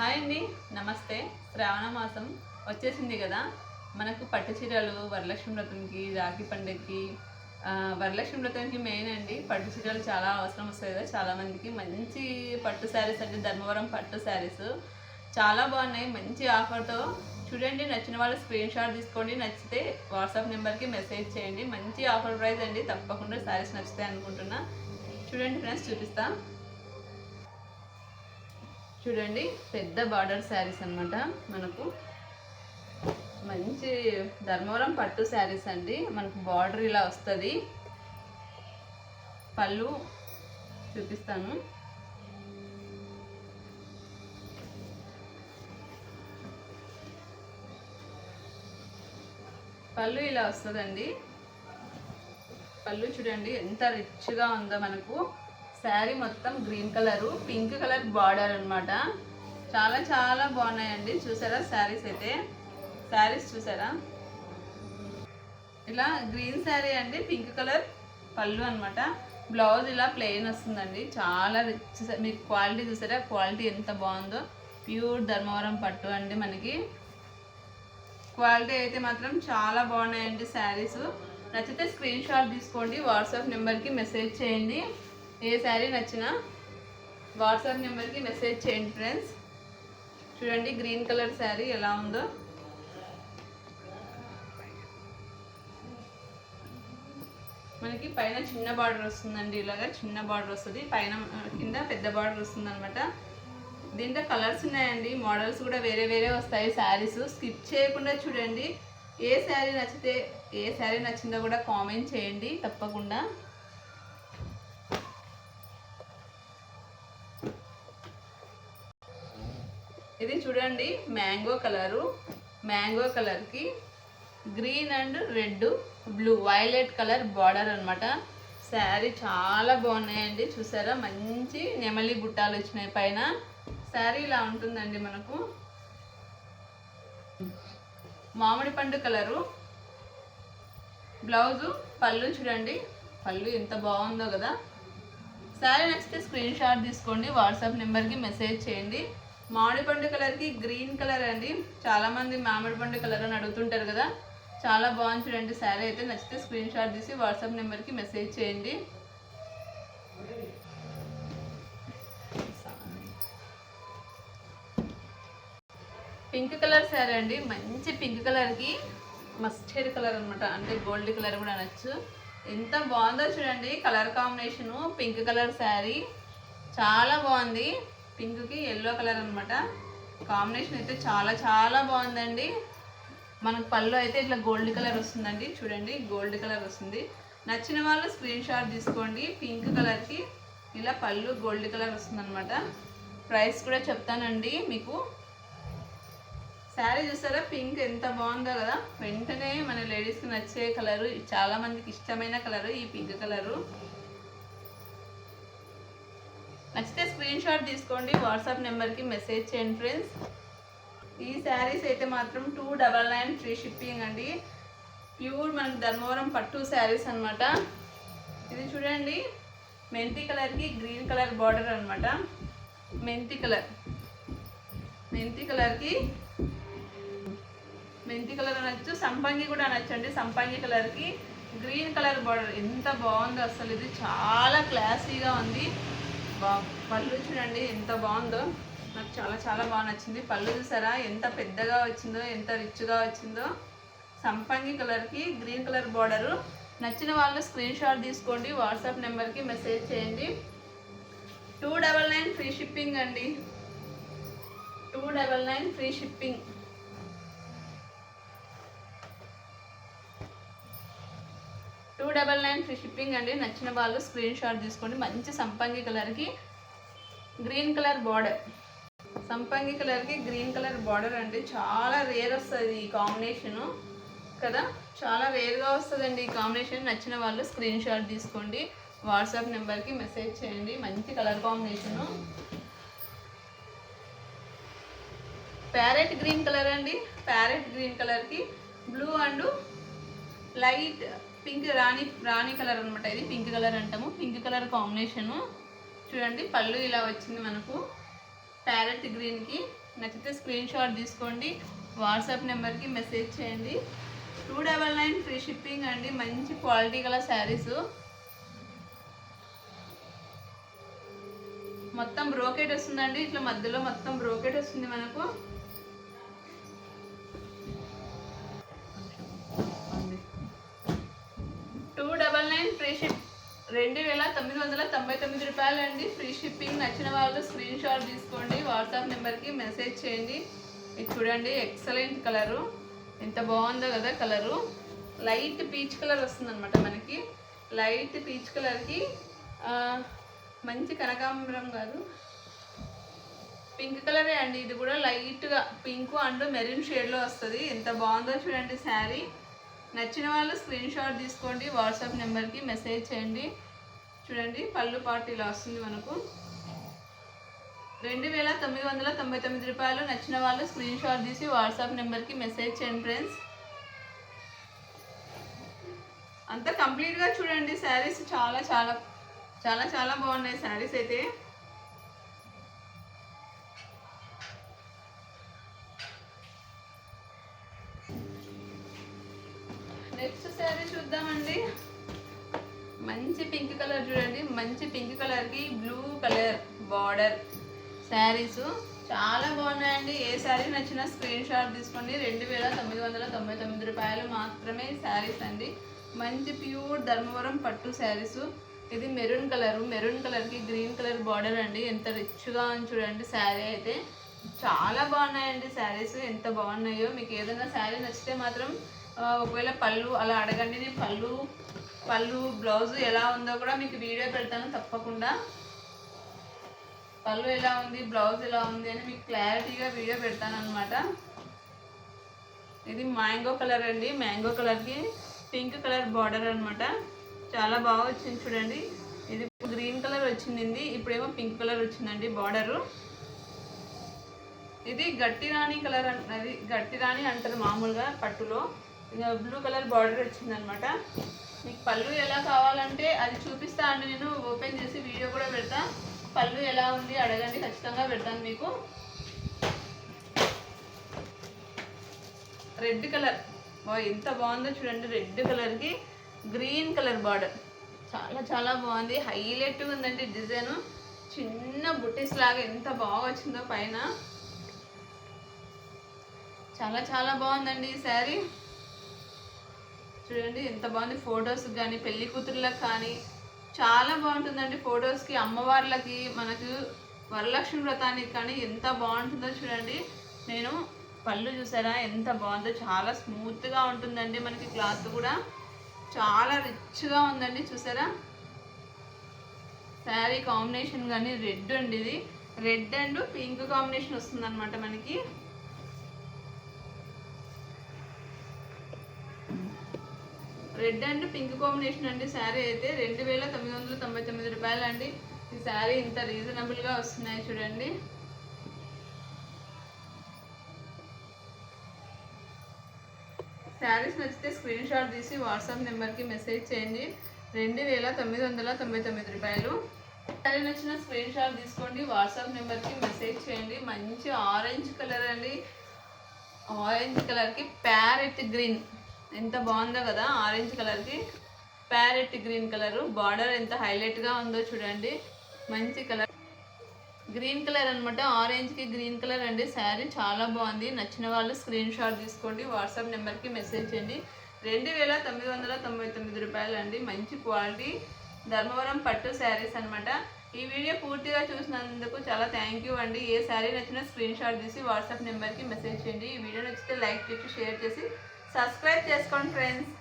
Hi అండి. నమస్తే. శ్రావణ మాసం వచ్చేసింది కదా. మనకు పట్టు చీరలు వరలక్ష్మి వ్రతంకి రాఖీ పండుగకి వరలక్ష్మి వ్రతంకి మెయిన్ అండి. పట్టు చీరలు చాలా అవసరం వస్తాయి కదా చాలామందికి మంచి పట్టు శారీస్ అంటే ధర్మవరం పట్టు శారీస్. చాలా బాగున్నాయి. మంచి ఆఫర్తో చూడండి నచ్చిన వాళ్ళు స్క్రీన్ షాట్ తీసుకోండి. నచ్చితే వాట్సాప్ నెంబర్కి మెసేజ్ చేయండి. మంచి ఆఫర్ ప్రైస్ అండి. తప్పకుండా శారీస్ నచ్చుతాయి అనుకుంటున్నా. చూడండి ఫ్రెండ్స్ చూపిస్తాను చూడండి పెద్ద బార్డర్ శారీస్ అన్నమాట మనకు. మంచి ధర్మవరం పట్టు శారీస్ అండి. మనకు బార్డర్ ఇలా వస్తుంది. పళ్ళు చూపిస్తాను. పళ్ళు ఇలా వస్తుందండి. పళ్ళు చూడండి ఎంత రిచ్గా ఉందో మనకు. శారీ మొత్తం green colour pink colour border అనమాట చాలా చాలా బాగున్నాయండి. చూసారా శారీస్ అయితే? శారీస్ చూసారా? ఇలా గ్రీన్ శారీ అండి పింక్ కలర్ పళ్ళు అనమాట బ్లౌజ్ ఇలా ప్లెయిన్ వస్తుందండి. చాలా రిచ్ మీకు క్వాలిటీ చూసారా? క్వాలిటీ ఎంత బాగుందో. ప్యూర్ ధర్మవరం పట్టు అండి మనకి. క్వాలిటీ అయితే మాత్రం చాలా బాగున్నాయండి శారీస్. నచ్చితే స్క్రీన్ షాట్ తీసుకోండి. వాట్సాప్ నెంబర్కి మెసేజ్ చేయండి. ఏ శారీ నచ్చినా వాట్సాప్ నెంబర్కి మెసేజ్ చేయండి ఫ్రెండ్స్. చూడండి గ్రీన్ కలర్ శారీ ఎలా ఉందో. మనకి పైన చిన్న బార్డర్ వస్తుందండి ఇలాగా చిన్న బార్డర్ వస్తుంది. పైన కింద పెద్ద బార్డర్ వస్తుంది అనమాట దీంట్లో కలర్స్ ఉన్నాయండి మోడల్స్ కూడా వేరే వేరే వస్తాయి శారీస్. స్కిప్ చేయకుండా చూడండి. ఏ శారీ నచ్చితే ఏ శారీ నచ్చిందో కూడా కామెంట్ చేయండి తప్పకుండా ఇది చూడండి మ్యాంగో కలరు. మ్యాంగో కలర్కి green and red blue. Violet colour border అనమాట శారీ చాలా బాగున్నాయండి చూసారా? మంచి నెమలి బుట్టాలు వచ్చినాయి పైన. శారీ ఇలా ఉంటుందండి మనకు. మామిడి పండు కలరు. బ్లౌజు పళ్ళు చూడండి. పళ్ళు ఎంత బాగుందో కదా. శారీ నచ్చితే స్క్రీన్ షాట్ తీసుకోండి వాట్సాప్ నెంబర్కి మెసేజ్ చేయండి. మామిడి పండు కలర్కి గ్రీన్ కలర్ అండి. చాలామంది మామిడి పండు కలర్ అని అడుగుతుంటారు కదా. చాలా బాగుంది చూడండి శారీ అయితే నచ్చితే స్క్రీన్ షాట్ తీసి వాట్సాప్ నెంబర్కి మెసేజ్ చేయండి. పింక్ కలర్ శారీ అండి. మంచి పింక్ కలర్కి మస్టర్డ్ కలర్ అనమాట అంటే గోల్డ్ కలర్ కూడా అనొచ్చు. ఎంత బాగుందో చూడండి colour combination pink colour sari. చాలా బాగుంది. పింక్కి ఎల్లో కలర్ అనమాట కాంబినేషన్ అయితే చాలా చాలా బాగుందండి. మనకు పళ్ళు అయితే ఇట్లా గోల్డ్ కలర్ వస్తుందండి. చూడండి గోల్డ్ కలర్ వస్తుంది. నచ్చిన వాళ్ళు స్క్రీన్ షాట్ తీసుకోండి. పింక్ కలర్కి ఇలా పళ్ళు గోల్డ్ కలర్ వస్తుందన్నమాట. ప్రైస్ కూడా చెప్తానండి మీకు. శారీ చూసారా? పింక్ ఎంత బాగుందో కదా. వెంటనే మన లేడీస్కి నచ్చే కలరు చాలా మందికి ఇష్టమైన కలరు ఈ పింక్ కలరు నచ్చితే స్క్రీన్ షాట్ తీసుకోండి. వాట్సాప్ నెంబర్కి మెసేజ్ చేయండి ఫ్రెండ్స్ ఈ శారీస్ అయితే మాత్రం two double nine free shipping అండి. ప్యూర్ మనకి ధర్మవరం పట్టు శారీస్ అన్నమాట. ఇది చూడండి. మెంతి కలర్కి గ్రీన్ కలర్ బార్డర్ అనమాట మెంతి కలర్. మెంతి కలర్కి మెంతి కలర్ అనొచ్చు సంపంగి కూడా అనొచ్చు అండి. సంపంగి కలర్కి గ్రీన్ కలర్ బార్డర్ ఎంత బాగుందో అసలు. ఇది చాలా క్లాసీగా ఉంది. బా పళ్ళు చూడండి ఎంత బాగుందో. నాకు చాలా చాలా బాగా నచ్చింది. పళ్ళు చూసారా? ఎంత పెద్దగా వచ్చిందో ఎంత రిచ్గా వచ్చిందో. సంపంగి కలర్కి గ్రీన్ కలర్ బార్డరు. నచ్చిన వాళ్ళు స్క్రీన్ షాట్ తీసుకోండి వాట్సాప్ నెంబర్కి మెసేజ్ చేయండి. Two double nine free shipping అండి. Two double nine free shipping. Two double nine free shipping అండి. నచ్చిన వాళ్ళు స్క్రీన్ షాట్ తీసుకోండి. మంచి సంపంగి కలర్కి గ్రీన్ కలర్ బార్డర్ సంపంగి కలర్కి గ్రీన్ కలర్ బార్డర్ అండి. చాలా రేర్ వస్తుంది ఈ కాంబినేషను కదా? చాలా రేర్గా వస్తుందండి ఈ కాంబినేషన్ నచ్చిన వాళ్ళు స్క్రీన్ షాట్ తీసుకోండి. వాట్సాప్ నెంబర్కి మెసేజ్ చేయండి. మంచి colour combination parrot green colour అండి. ప్యారెట్ గ్రీన్ కలర్కి బ్లూ అండ్ లైట్ పింక్ రాణి రాణి కలర్ అనమాట ఇది. పింక్ కలర్ అంటాము. Pink colour combination. చూడండి పళ్ళు ఇలా వచ్చింది మనకు. ప్యారెట్ గ్రీన్కి. నచ్చితే స్క్రీన్ షాట్ తీసుకోండి. వాట్సాప్ నెంబర్కి మెసేజ్ చేయండి. Two double nine free shipping అండి. మంచి క్వాలిటీ గల శారీస్. మొత్తం బ్రోకెట్ వస్తుందండి. ఇట్లా మధ్యలో మొత్తం బ్రోకెట్ వస్తుంది మనకు. రెండు వేల తొమ్మిది వందల తొంభై తొమ్మిది రూపాయలు అండి ఫ్రీ షిప్పింగ్ నచ్చిన వాళ్ళు స్క్రీన్ షాట్ తీసుకోండి. వాట్సాప్ నెంబర్కి మెసేజ్ చేయండి. ఇది చూడండి ఎక్సలెంట్ కలరు ఎంత బాగుందో కదా కలరు లైట్ పీచ్ కలర్ వస్తుందన్నమాట మనకి. లైట్ పీచ్ కలర్కి మంచి కనకాంబరం కాదు. పింక్ కలరే అండి. ఇది కూడా లైట్గా పింక్ అండ్ మెరూన్ షేడ్లో వస్తుంది. ఎంత బాగుందో చూడండి శారీ. నచ్చిన వాళ్ళు స్క్రీన్ షాట్ తీసుకోండి. వాట్సాప్ నెంబర్కి మెసేజ్ చేయండి. చూడండి పళ్ళు పాటు ఇలా వస్తుంది మనకు. రెండు వేల తొమ్మిది వందల తొంభై తొమ్మిది రూపాయలు నచ్చిన వాళ్ళు స్క్రీన్ షాట్ తీసి వాట్సాప్ నెంబర్కి మెసేజ్ చేయండి ఫ్రెండ్స్ అంతా కంప్లీట్గా చూడండి శారీస్ చాలా చాలా చాలా చాలా బాగున్నాయి శారీస్ అయితే. మంచి పింక్ కలర్కి బ్లూ కలర్ బార్డర్. శారీస్ చాలా బాగున్నాయండి. ఏ శారీ నచ్చినా స్క్రీన్ షాట్ తీసుకోండి. రెండు వేల తొమ్మిది వందల తొంభై తొమ్మిది రూపాయలు మాత్రమే శారీస్ అండి. మంచి ప్యూర్ ధర్మవరం పట్టు శారీస్. ఇది మెరూన్ కలర్ మెరూన్ కలర్కి గ్రీన్ కలర్ బార్డర్ అండి. ఎంత రిచ్గా ఉంది చూడండి శారీ అయితే. చాలా బాగున్నాయండి శారీస్. ఎంత బాగున్నాయో. మీకు ఏదైనా శారీ నచ్చితే మాత్రం ఒకవేళ పళ్ళు అలా అడగండి. నేను పళ్ళు పళ్ళు బ్లౌజ్ ఎలా ఉందో కూడా మీకు వీడియో పెడతాను తప్పకుండా. పళ్ళు ఎలా ఉంది బ్లౌజ్ ఎలా ఉంది అని మీకు క్లారిటీగా వీడియో పెడతాను అనమాట ఇది మ్యాంగో కలర్ అండి. మ్యాంగో కలర్కి పింక్ కలర్ బార్డర్ అనమాట చాలా బాగా వచ్చింది చూడండి. ఇది గ్రీన్ కలర్ వచ్చింది ఇప్పుడేమో పింక్ కలర్ వచ్చిందండి బార్డరు. ఇది గట్టి రాణి కలర్ అది గట్టి రాణి అంటారు మామూలుగా పట్టులో. బ్లూ కలర్ బార్డర్ వచ్చిందనమాట మీకు పళ్ళు ఎలా కావాలంటే అది చూపిస్తా అండి నేను. ఓపెన్ చేసి వీడియో కూడా పెడతా. పళ్ళు ఎలా ఉంది అడగండి ఖచ్చితంగా పెడతాను మీకు. Red colour. ఎంత బాగుందో చూడండి రెడ్ కలర్కి. Green colour border. చాలా చాలా బాగుంది. హైలైట్గా ఉందండి డిజైన్. చిన్న బుటీస్ లాగా ఎంత బాగా వచ్చిందో పైన. చాలా చాలా బాగుందండి ఈ శారీ. చూడండి ఎంత బాగుంది ఫొటోస్ కానీ పెళ్ళి కూతుర్లకు కానీ. చాలా బాగుంటుందండి ఫొటోస్కి అమ్మవార్లకి మనకు వరలక్ష్మి వ్రతానికి కానీ ఎంత బాగుంటుందో చూడండి. నేను పళ్ళు చూసారా ఎంత బాగుందో. చాలా స్మూత్గా ఉంటుందండి మనకి క్లాత్ కూడా. చాలా రిచ్గా ఉందండి చూసారా. శారీ కాంబినేషన్ కానీ రెడ్ అండి ఇది. రెడ్ అండ్ పింక్ కాంబినేషన్ వస్తుందన్నమాట మనకి. రెడ్ అండ్ పింక్ కాంబినేషన్ అండి. శారీ అయితే రెండు వేల తొమ్మిది వందల తొంభై తొమ్మిది రూపాయలు అండి. ఈ శారీ ఇంత రీజనబుల్గా వస్తున్నాయి చూడండి. శారీస్ నచ్చితే స్క్రీన్ షాట్ తీసి వాట్సాప్ నెంబర్కి మెసేజ్ చేయండి. రెండు వేల తొమ్మిది వందల తొంభై తొమ్మిది రూపాయలు. శారీ నచ్చిన స్క్రీన్ షాట్ తీసుకోండి. వాట్సాప్ నెంబర్కి మెసేజ్ చేయండి. మంచి ఆరెంజ్ కలర్ అండి. ఆరెంజ్ కలర్కి ప్యారెట్ గ్రీన్ ఎంత బాగుందో కదా ఆరెంజ్ కలర్కి. Parrot green colour. బార్డర్ ఎంత హైలైట్గా ఉందో చూడండి. మంచి కలర్. గ్రీన్ కలర్ అనమాట ఆరెంజ్కి గ్రీన్ కలర్ అండి. శారీ చాలా బాగుంది. నచ్చిన వాళ్ళు స్క్రీన్ షాట్ తీసుకోండి. వాట్సాప్ నెంబర్కి మెసేజ్ చేయండి. రెండు వేల తొమ్మిది వందల తొంభై తొమ్మిది రూపాయలు అండి. మంచి క్వాలిటీ ధర్మవరం పట్టు శారీస్ అనమాట ఈ వీడియో పూర్తిగా చూసినందుకు చాలా థ్యాంక్ యూ అండి. ఏ శారీ నచ్చినా స్క్రీన్ షాట్ తీసి వాట్సాప్ నెంబర్కి మెసేజ్ చేయండి. ఈ వీడియో నచ్చితే లైక్ చేసి షేర్ చేసి సబ్స్క్రైబ్ చేసుకోండి ఫ్రెండ్స్